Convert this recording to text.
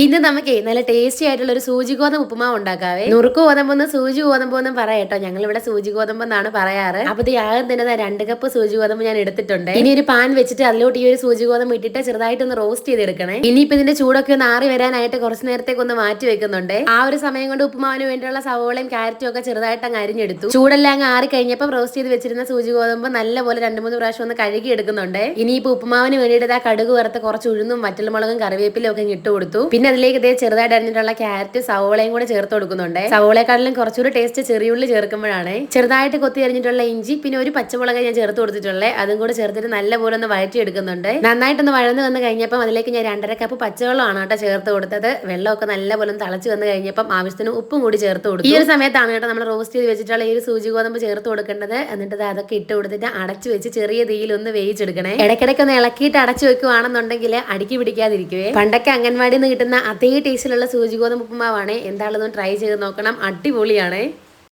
ഇന്ന് നമുക്ക് നല്ല ടേസ്റ്റി ആയിട്ടുള്ള ഒരു സൂചി ഗോതമ്പ് ഉപ്പുമാവ് ഉണ്ടാക്കാവേ. നുറുക്ക് ഗോതമ്പെന്ന് സൂചി ഗോതമ്പെന്നും പറയട്ടോ ഞങ്ങൾ ഇവിടെ സൂചി ഗോതമ്പ് എന്നാണ് പറയാറ്. അപ്പൊ യാഗം തന്നെ രണ്ട് കപ്പ് സൂചി ഗോതമ്പ് ഞാൻ എടുത്തിട്ടുണ്ട്. ഇനി ഒരു പാൻ വെച്ചിട്ട് അതിലോട്ട് ഈ ഒരു സൂചി ഗോതമ്പ് ഇട്ടിട്ട് ചെറുതായിട്ട് ഒന്ന് റോസ്റ്റ് ചെയ്തെടുക്കണേ. ഇനിയിപ്പോ ഇതിന്റെ ചൂടൊക്കെ ഒന്ന് ആറി വരാനായിട്ട് കുറച്ച് നേരത്തേക്ക് ഒന്ന് മാറ്റി വെക്കുന്നുണ്ട്. ആ ഒരു സമയം കൊണ്ട് ഉപ്പുമാവിന് വേണ്ടിയുള്ള സവോളയും ക്യാരറ്റും ഒക്കെ ചെറുതായിട്ട് അങ്ങ് അരിഞ്ഞെടുത്തു. ചൂടെല്ലാം അങ്ങ് ആറി കഴിഞ്ഞപ്പോൾ റോസ്റ്റ് ചെയ്ത് വെച്ചിരുന്ന സൂചി ഗോതമ്പ് നല്ലപോലെ രണ്ട് മൂന്ന് പ്രാവശ്യം ഒന്ന് കഴുകി എടുക്കുന്നുണ്ട്. ഇനിയിപ്പോ ഉപ്പുമാവിന് വേണ്ടിയിട്ട് ആ കടുക് വറുത്ത് കുറച്ച് ഉഴുന്നും വറ്റൽമുളകും കറിവേപ്പിലും ഒക്കെ ഇട്ട് കൊടുത്തു. പിന്നെ അതിലേക്ക് ഇതേ ചെറുതായിട്ട് അരിഞ്ഞിട്ടുള്ള ക്യാരറ്റ് സവോളയും കൂടെ ചേർത്ത് കൊടുക്കുന്നുണ്ട്. സവോളയെക്കാട്ടിലും കുറച്ചുകൂടി ടേസ്റ്റ് ചെറിയുള്ളി ചേർക്കുമ്പോഴാണ്. ചെറുതായിട്ട് കൊത്തി അരിഞ്ഞിട്ടുള്ള ഇഞ്ചി പിന്നെ ഒരു പച്ചമുളക് ഞാൻ ചേർത്ത് കൊടുത്തിട്ടുള്ളത് അതും കൂടെ ചേർത്തിട്ട് നല്ലപോലെ ഒന്ന് വഴറ്റി എടുക്കുന്നുണ്ട് നന്നായിട്ടൊന്ന് വഴന്ന് വന്ന് കഴിഞ്ഞപ്പം അതിലേക്ക് ഞാൻ രണ്ടര കപ്പ് പച്ചവെള്ളമാണ് കേട്ടോ ചേർത്ത് കൊടുത്തത്. വെള്ളമൊക്കെ നല്ലപോലെ ഒന്ന് തിളച്ച് വന്ന് കഴിഞ്ഞപ്പം ആവശ്യത്തിന് ഉപ്പും കൂടി ചേർത്ത് കൊടുത്തു. ഈ ഒരു സമയത്താണ് കേട്ടോ നമ്മൾ റോസ്റ്റ് ചെയ്ത് വെച്ചിട്ടുള്ള ഈ ഒരു സൂചി ഗോതമ്പ് ചേർത്ത് കൊടുക്കേണ്ടത്. എന്നിട്ട് അതൊക്കെ ഇട്ട് കൊടുത്തിട്ട് അടച്ചു വെച്ച് ചെറിയ തീയിൽ ഒന്ന് വേവിച്ചെടുക്കണേ. ഇടയ്ക്കിടയ്ക്ക് ഒന്ന് ഇളക്കിയിട്ട് അടച്ചു വെക്കുവാണെന്നുണ്ടെങ്കിൽ അടുക്കി പിടിക്കാതിരിക്കുവേ. പണ്ടൊക്കെ അംഗൻവാടിയിൽ നിന്ന് കിട്ടുന്ന അതേ ടേസ്റ്റിലുള്ള സൂചി ഗോതമ്പ് ഉപ്പുമാവാണ്. എന്താണെന്ന് ട്രൈ ചെയ്ത് നോക്കണം. അടിപൊളിയാണ്.